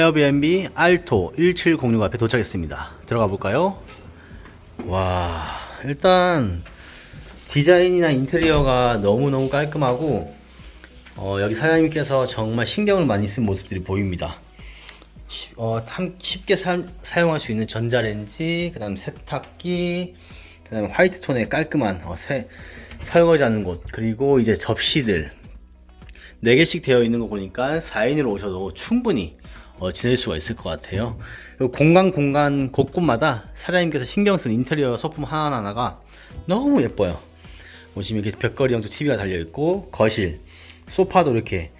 에어비앤비 알토 1706 앞에 도착했습니다. 들어가 볼까요? 와, 일단 디자인이나 인테리어가 너무너무 깔끔하고 어, 여기 사장님께서 정말 신경을 많이 쓴 모습들이 보입니다. 쉽- 어, 참 쉽게 사, 사용할 수 있는 전자레인지, 그 다음 세탁기, 그 다음에 화이트 톤의 깔끔한 어, 세, 설거지 하는 곳, 그리고 이제 접시들 4개씩 되어 있는 거 보니까 4인으로 오셔도 충분히 어, 지낼 수가 있을 것 같아요. 공간 공간 곳곳마다 사장님께서 신경 쓴 인테리어 소품 하나하나가 너무 예뻐요. 보시면 이렇게 벽걸이형도 TV가 달려 있고 거실, 소파도 이렇게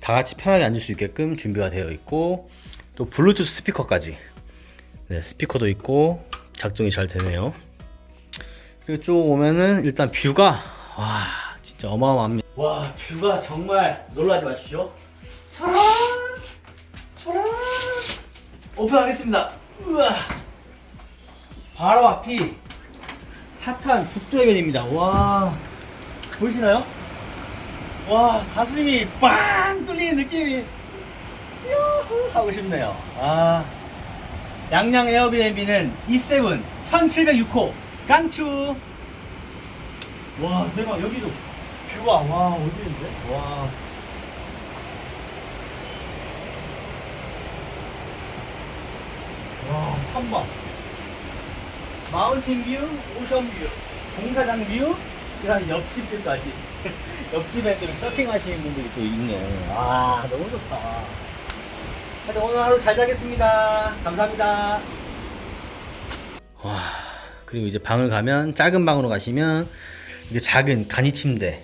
다 같이 편하게 앉을 수 있게끔 준비가 되어 있고 또 블루투스 스피커까지 네, 스피커도 있고 작동이 잘 되네요. 그리고 쭉 오면은 일단 뷰가 와 진짜 어마어마합니다. 와 뷰가 정말 놀라지 마십시오. 오픈하겠습니다. 우와. 바로 앞이 핫한 죽도 해변입니다. 와. 보이시나요? 와 가슴이 빵 뚫리는 느낌이. 유후 하고 싶네요. 아. 양양 에어비앤비는 E7 1706호 깡추. 와 대박. 여기도. 뷰가 와 어지인데? 와 와, 선박. 마운틴 뷰, 오션 뷰, 공사장 뷰, 그다음 옆집들까지. 옆집에 또 이렇게 서핑하시는 분들이 또 있네. 아, 너무 좋다. 하여튼 오늘 하루 잘 자겠습니다. 감사합니다. 와, 그리고 이제 방을 가면 작은 방으로 가시면 이게 작은 간이 침대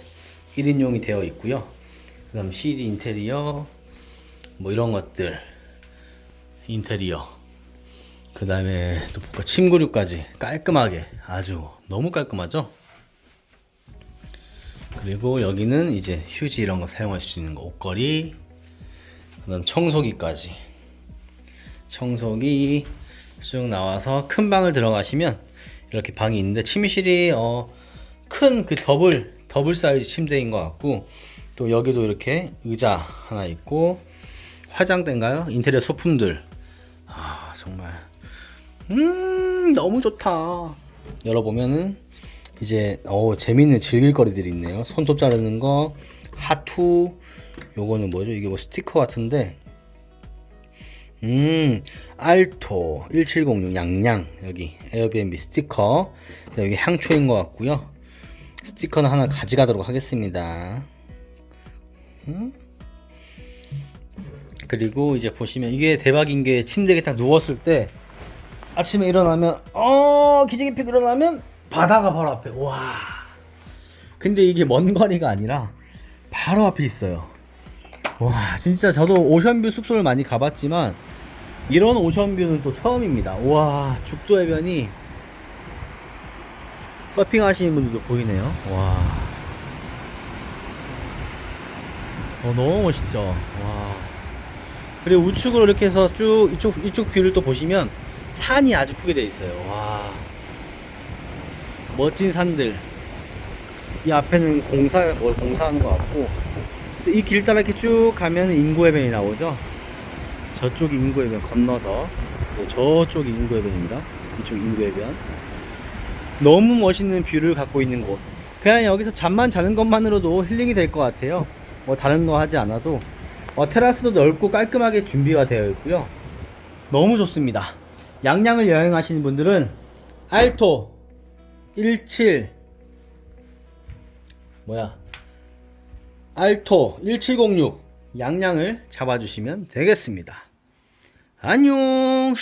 1인용이 되어 있고요. 그 다음 CD 인테리어 뭐 이런 것들 인테리어 그 다음에 또 볼까 침구류까지 깔끔하게 아주 너무 깔끔하죠? 그리고 여기는 이제 휴지 이런 거 사용할 수 있는 거 옷걸이 그 다음 청소기까지. 청소기 쭉 나와서 큰 방을 들어가시면 이렇게 방이 있는데 침실이 어, 큰 그 더블 더블 사이즈 침대인 것 같고 또 여기도 이렇게 의자 하나 있고 화장대인가요? 인테리어 소품들. 아 정말 음 너무 좋다. 열어보면은 이제 어 재밌는 즐길거리들이 있네요. 손톱 자르는 거 하투 요거는 뭐죠? 이게 뭐 스티커 같은데. 음 알토 1706 양양. 여기 에어비앤비 스티커. 여기 향초인 것 같고요. 스티커는 하나 가져가도록 하겠습니다. 음? 그리고 이제 보시면 이게 대박인 게 침대에 딱 누웠을 때 아침에 일어나면 어 기저귀 펴고 일어나면 바다가 바로 앞에. 와. 근데 이게 먼 거리가 아니라 바로 앞에 있어요. 와 진짜 저도 오션뷰 숙소를 많이 가봤지만 이런 오션뷰는 또 처음입니다. 와 죽도 해변이 서핑 하시는 분들도 보이네요. 와. 어, 너무 멋있죠? 와. 그리고 우측으로 이렇게 해서 쭉 이쪽 이쪽 뷰를 또 보시면 산이 아주 크게 되어 있어요. 와 멋진 산들. 이 앞에는 공사 뭐 공사하는 것 같고 그래서 이 길 따라 이렇게 쭉 가면 인구해변이 나오죠. 저쪽이 인구해변 건너서 네, 저쪽이 인구해변입니다. 이쪽 인구해변. 너무 멋있는 뷰를 갖고 있는 곳. 그냥 여기서 잠만 자는 것만으로도 힐링이 될 것 같아요. 뭐 다른 거 하지 않아도 어, 테라스도 넓고 깔끔하게 준비가 되어 있고요. 너무 좋습니다. 양양을 여행하시는 분들은 알토 17 뭐야 알토 1706 양양을 잡아주시면 되겠습니다. 안녕.